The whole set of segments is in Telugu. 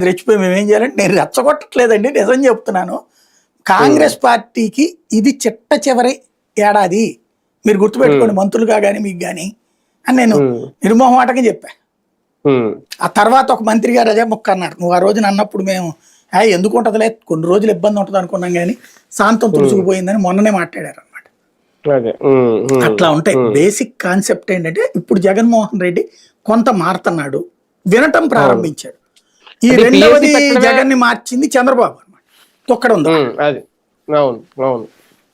రెచ్చిపోయి మేము ఏం చేయాలంటే నేను రెచ్చగొట్టట్లేదండి నిజం చెప్తున్నాను. కాంగ్రెస్ పార్టీకి ఇది చిట్ట చివరి ఏడాది. మీరు గుర్తుపెట్టుకోండి మంత్రులుగా కానీ మీకు కానీ అని నేను నిర్మోహమాటంగా చెప్పా. ఆ తర్వాత ఒక మంత్రి గారు అదే మొక్క అన్నారు. నువ్వు ఆ రోజున అన్నప్పుడు మేము "ఆ, ఎందుకు ఉంటుందిలే? కొన్ని రోజులు ఇబ్బంది ఉంటుంది అనుకున్నాం కానీ శాంతం తుడుచుకుపోయిందని మొన్ననే మాట్లాడారు అనమాట అట్లా ఉంటాయి. బేసిక్ కాన్సెప్ట్ ఏంటంటే ఇప్పుడు జగన్మోహన్ రెడ్డి కొంత మారుతున్నాడు వినటం ప్రారంభించాడు. ఈ రెండవది జగన్ని మార్చింది చంద్రబాబు అనమాట తొక్కడం అది. అవును అవును.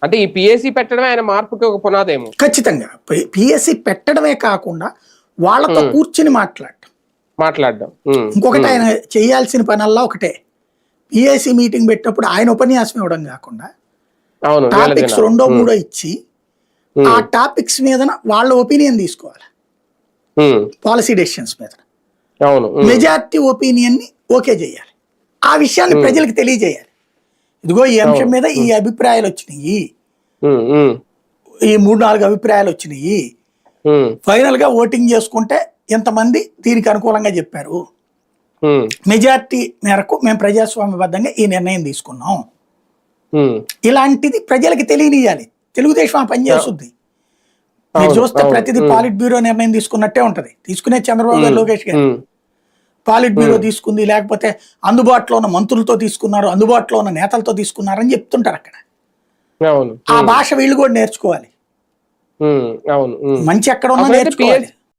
అంటే ఈ పిఎస్సి పెట్టడమే ఆయన మార్పుకి ఒక పునాదేమో. ఖచ్చితంగా. పిఎస్సి పెట్టడమే కాకుండా వాళ్ళతో కూర్చుని మాట్లాడటం. మాట్లాడడం. ఇంకొకటి ఆయన చేయాల్సిన పనల్లా ఒకటే. పిఎస్సి మీటింగ్ పెట్టినప్పుడు ఆయన ఉపన్యాసం ఇవ్వడం కాకుండా టాపిక్స్? రెండో మూడో ఇచ్చి ఆ టాపిక్స్ మీద వాళ్ళ ఒపీనియన్ తీసుకోవాలి. పాలసీ డెసిషన్స్ మీద మెజారిటీ ఒపీనియన్ని ఓకే చేయాలి. ఆ విషయాన్ని ప్రజలకు తెలియజేయాలి. ఇదిగో ఈ అంశం మీద ఈ అభిప్రాయాలు వచ్చినాయి. ఈ మూడు నాలుగు అభిప్రాయాలు వచ్చినాయి. ఫైనల్గా ఓటింగ్ చేసుకుంటే ఇంతమంది దీనికి అనుకూలంగా చెప్పారు? మెజారిటీ మేరకు మేము ప్రజాస్వామ్యబద్ధంగా ఈ నిర్ణయం తీసుకున్నాం. ఇలాంటిది ప్రజలకి తెలియనియాలి. తెలుగుదేశం ఆ పని చేస్తుంది. మీరు చూస్తే ప్రతిదీ పాలిట్ బ్యూరో నిర్ణయం తీసుకున్నట్టే ఉంటది. తీసుకునే చంద్రబాబు గారు లోకేష్ గారు. పాలిట్ బ్యూరో తీసుకుంది లేకపోతే అందుబాటులో ఉన్న మంత్రులతో తీసుకున్నారు అందుబాటులో ఉన్న నేతలతో తీసుకున్నారని చెప్తుంటారు అక్కడ. ఆ భాష వీళ్ళు కూడా నేర్చుకోవాలి. ఉమ్. మంచి ఎక్కడ ఉన్నా నేర్చుకోవాలి.